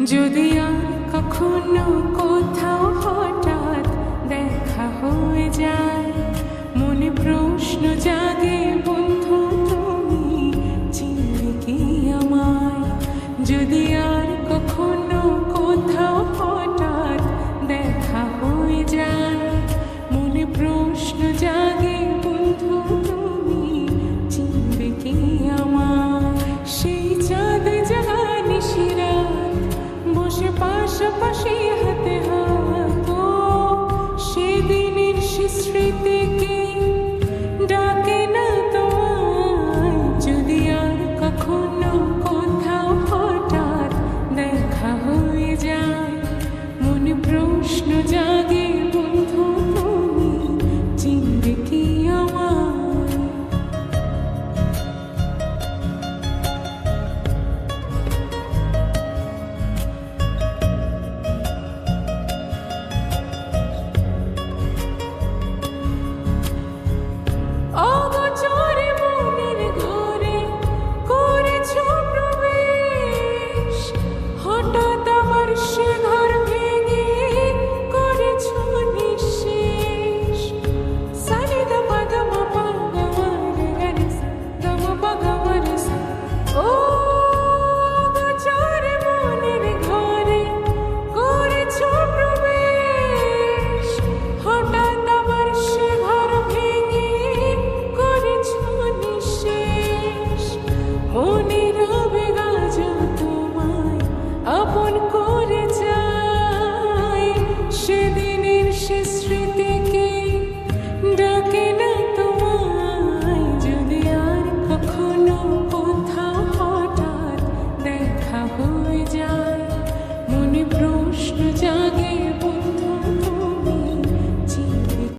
যদি আর কখনো sweet thing. হয়ে যায়। মনে প্রশ্ন যায়